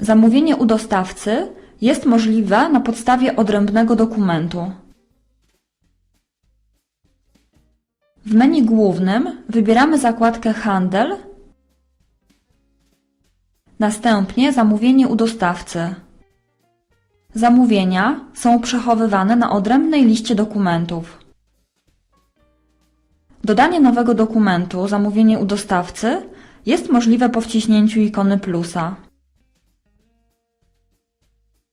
Zamówienie u dostawcy jest możliwe na podstawie odrębnego dokumentu. W menu głównym wybieramy zakładkę Handel, następnie Zamówienie u dostawcy. Zamówienia są przechowywane na odrębnej liście dokumentów. Dodanie nowego dokumentu Zamówienie u dostawcy jest możliwe po wciśnięciu ikony plusa.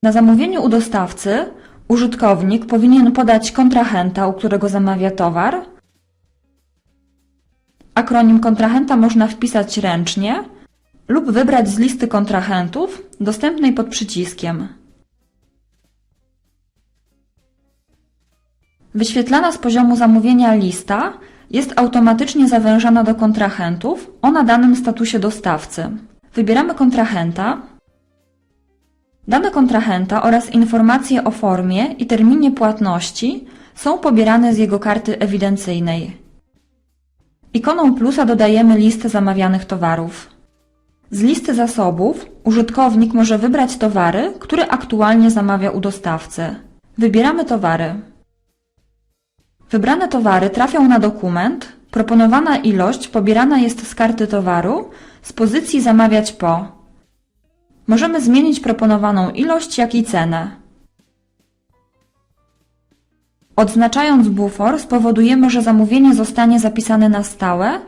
Na zamówieniu u dostawcy użytkownik powinien podać kontrahenta, u którego zamawia towar. Akronim kontrahenta można wpisać ręcznie lub wybrać z listy kontrahentów dostępnej pod przyciskiem. Wyświetlana z poziomu zamówienia lista jest automatycznie zawężana do kontrahentów o nadanym statusie dostawcy. Wybieramy kontrahenta, Dane kontrahenta oraz informacje o formie i terminie płatności są pobierane z jego karty ewidencyjnej. Ikoną plusa dodajemy listę zamawianych towarów. Z listy zasobów użytkownik może wybrać towary, które aktualnie zamawia u dostawcy. Wybieramy towary. Wybrane towary trafią na dokument, proponowana ilość pobierana jest z karty towaru z pozycji zamawiać po. Możemy zmienić proponowaną ilość, jak i cenę. Odznaczając bufor spowodujemy, że zamówienie zostanie zapisane na stałe,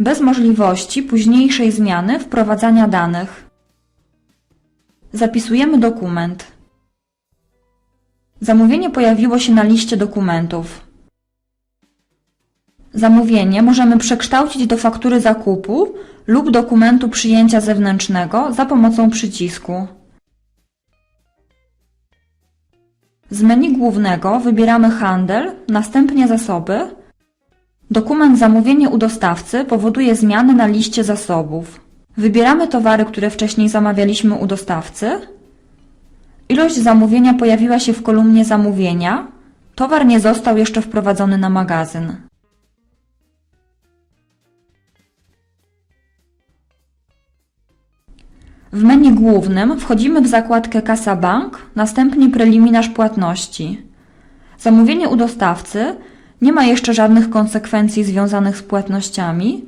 bez możliwości późniejszej zmiany wprowadzania danych. Zapisujemy dokument. Zamówienie pojawiło się na liście dokumentów. Zamówienie możemy przekształcić do faktury zakupu lub dokumentu przyjęcia zewnętrznego za pomocą przycisku. Z menu głównego wybieramy Handel, następnie Zasoby. Dokument Zamówienie u dostawcy powoduje zmiany na liście zasobów. Wybieramy towary, które wcześniej zamawialiśmy u dostawcy. Ilość zamówienia pojawiła się w kolumnie Zamówienia. Towar nie został jeszcze wprowadzony na magazyn. W menu głównym wchodzimy w zakładkę Kasa Bank, następnie preliminarz płatności. Zamówienie u dostawcy nie ma jeszcze żadnych konsekwencji związanych z płatnościami.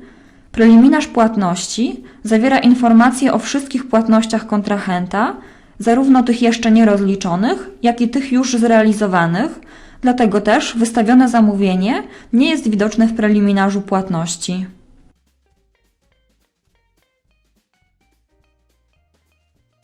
Preliminarz płatności zawiera informacje o wszystkich płatnościach kontrahenta, zarówno tych jeszcze nierozliczonych, jak i tych już zrealizowanych, dlatego też wystawione zamówienie nie jest widoczne w preliminarzu płatności.